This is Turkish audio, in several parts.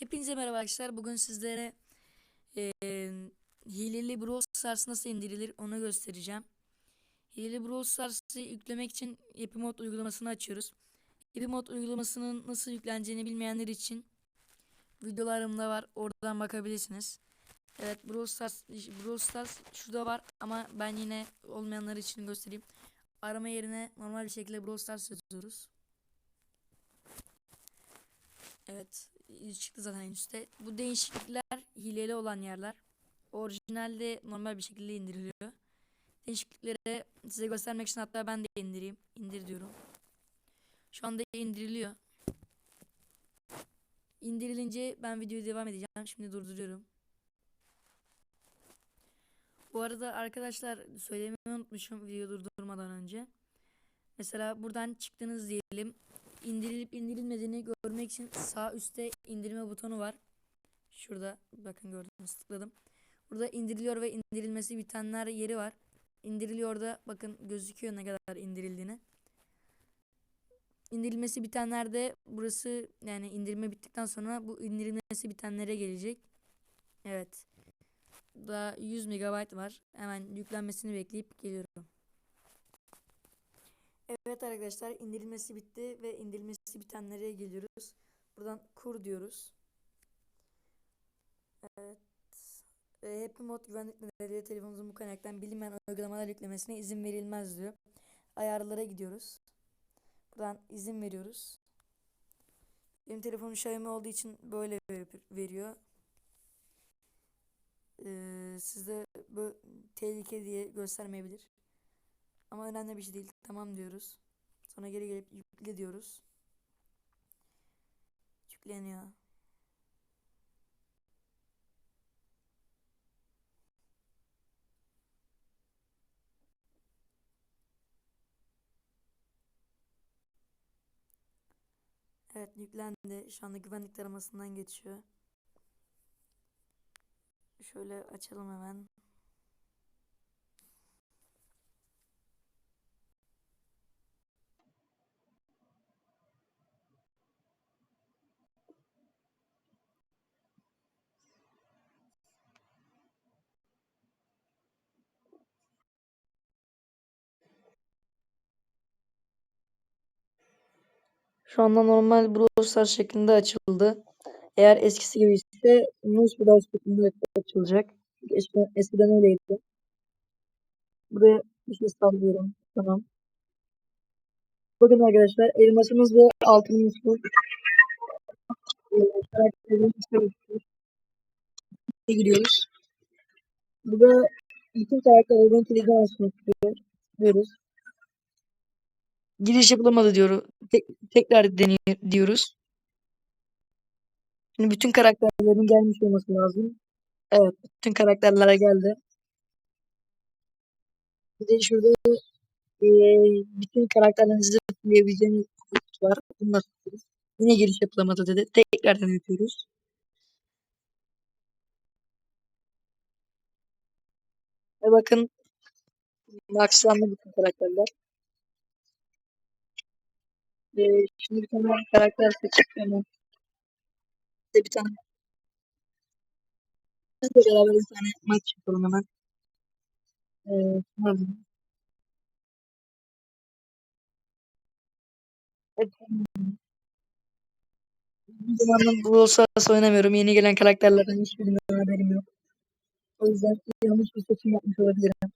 Hepinize merhaba arkadaşlar. Bugün sizlere eee hileli Brawl Stars nasıl indirilir onu göstereceğim. Hileli Brawl Stars'ı yüklemek için Happy Mod uygulamasını açıyoruz. Happy Mod uygulamasının nasıl yükleneceğini bilmeyenler için videolarımda var. Oradan bakabilirsiniz. Evet Brawl Stars, Brawl Stars şurada var ama ben yine olmayanlar için göstereyim. Arama yerine normal bir şekilde Brawl Stars yazıyoruz. Evet çıktı zaten en üstte. Bu değişiklikler hileli olan yerler. Orijinalde normal bir şekilde indiriliyor. Değişiklikleri size göstermek için hatta ben de indireyim. İndir diyorum. Şu anda indiriliyor. İndirilince ben videoya devam edeceğim. Şimdi durduruyorum. Bu arada arkadaşlar söylemeyi unutmuşum video durdurmadan önce. Mesela buradan çıktınız diyelim indirilip indirilmediğini görmek için sağ üstte indirme butonu var. Şurada bakın gördünüz tıkladım. Burada indiriliyor ve indirilmesi bitenler yeri var. İndiriliyor da bakın gözüküyor ne kadar indirildiğini. İndirilmesi bitenlerde burası yani indirme bittikten sonra bu indirilmesi bitenlere gelecek. Evet. Daha 100 MB var. Hemen yüklenmesini bekleyip geliyorum. Evet arkadaşlar indirilmesi bitti ve indirilmesi bitenlere geliyoruz. Buradan kur diyoruz. Evet. E, Happy Mod güvenlik nedeniyle telefonunuzun bu kaynaktan bilinmeyen uygulamalar yüklemesine izin verilmez diyor. Ayarlara gidiyoruz. Buradan izin veriyoruz. Benim telefonum Xiaomi olduğu için böyle veriyor. Ee, sizde bu tehlike diye göstermeyebilir. Ama önemli bir şey değil. Tamam diyoruz. Sonra geri gelip yükle diyoruz. Yükleniyor. Evet yüklendi. Şu anda güvenlik taramasından geçiyor. Şöyle açalım hemen. Şu anda normal Brawl şeklinde açıldı. Eğer eskisi gibi ise News Brawl şeklinde açılacak. Eskiden, eskiden öyleydi. Buraya bir şey sallıyorum. Tamam. Bakın arkadaşlar elmasımız ve altınımız bu. Giriyoruz. Burada bütün karakterlerin kilidi açmak istiyoruz. Giriş yapılamadı diyor. Tek, tekrar deniyor diyoruz. Şimdi bütün karakterlerin gelmiş olması lazım. Evet, bütün karakterlere geldi. Bir de şurada e, bütün karakterlerinizi tıklayabileceğiniz var. Bunu yapıyoruz? Yine giriş yapılamadı dedi. Tekrardan yapıyoruz. Ve bakın maxlandı bütün karakterler. E, şimdi bir tane karakter seçip hemen bir tane Hep beraber bir tane maç yapalım hemen. Ee, tamam. Evet. Bir zamandır Brawl Stars oynamıyorum. Yeni gelen karakterlerden hiçbirinden haberim yok. O yüzden yanlış bir seçim yapmış olabilirim.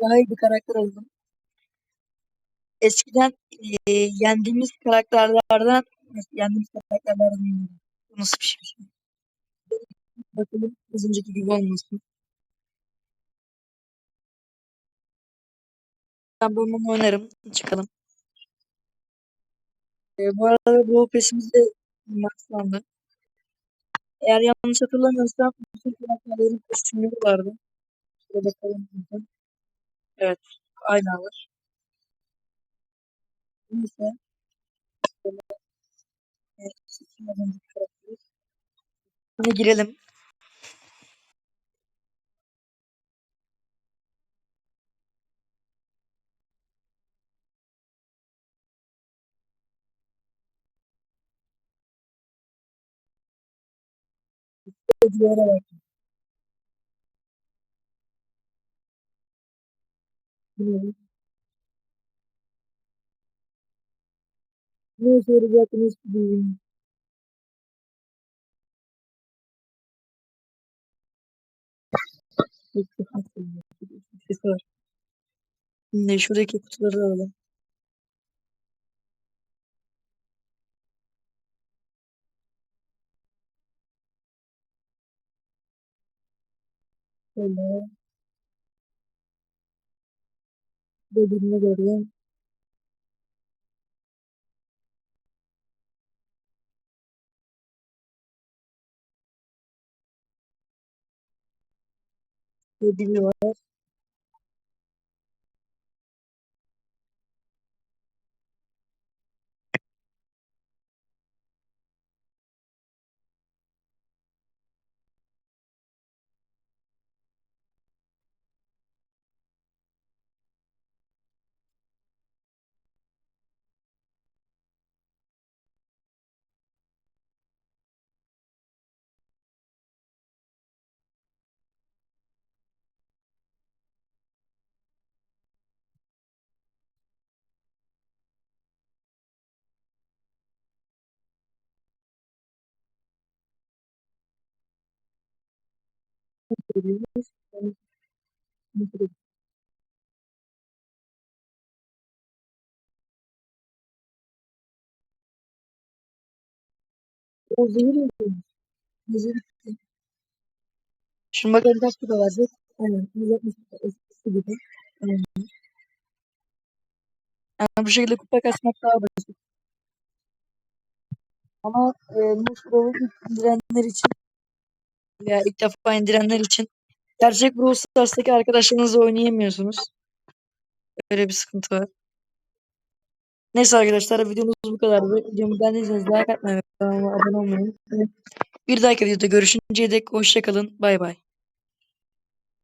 Daha iyi bir karakter oldum. Eskiden e, yendiğimiz karakterlerden yendiğimiz karakterlerden bu nasıl bir şey? Bakalım az önceki gibi olmasın. Ben bunu oynarım. Çıkalım. E, bu arada bu pesimiz de maxlandı. Eğer yanlış hatırlamıyorsam bütün karakterlerin kostümleri vardı. Şöyle bakalım. Evet. Aynı var. Neyse. Evet. Hadi girelim. Duvara bak. Bilmiyorum. Ne yarayacağını hiç bilmiyorum. Şey şuradaki kutuları alalım. Şöyle. Dediğini görüyorum. Dediğini var. Dediğimiz. Yani, mesela O zehir yapıyormuş. Zehir yapıyor. Şimdi bakalım kaç kutu verecek. Aynen. 160 kutu eskisi gibi. Aynen. Yani bu şekilde kupa kasmak daha basit. Ama e, ilk indirenler için veya ilk defa indirenler için gerçek Brawl Stars'taki arkadaşlarınızla oynayamıyorsunuz. Öyle bir sıkıntı var. Neyse arkadaşlar videomuz bu kadardı. Videomu beğendiyseniz like atmayı ve abone olmayı. Bir dahaki videoda görüşünceye dek hoşçakalın. Bay bay.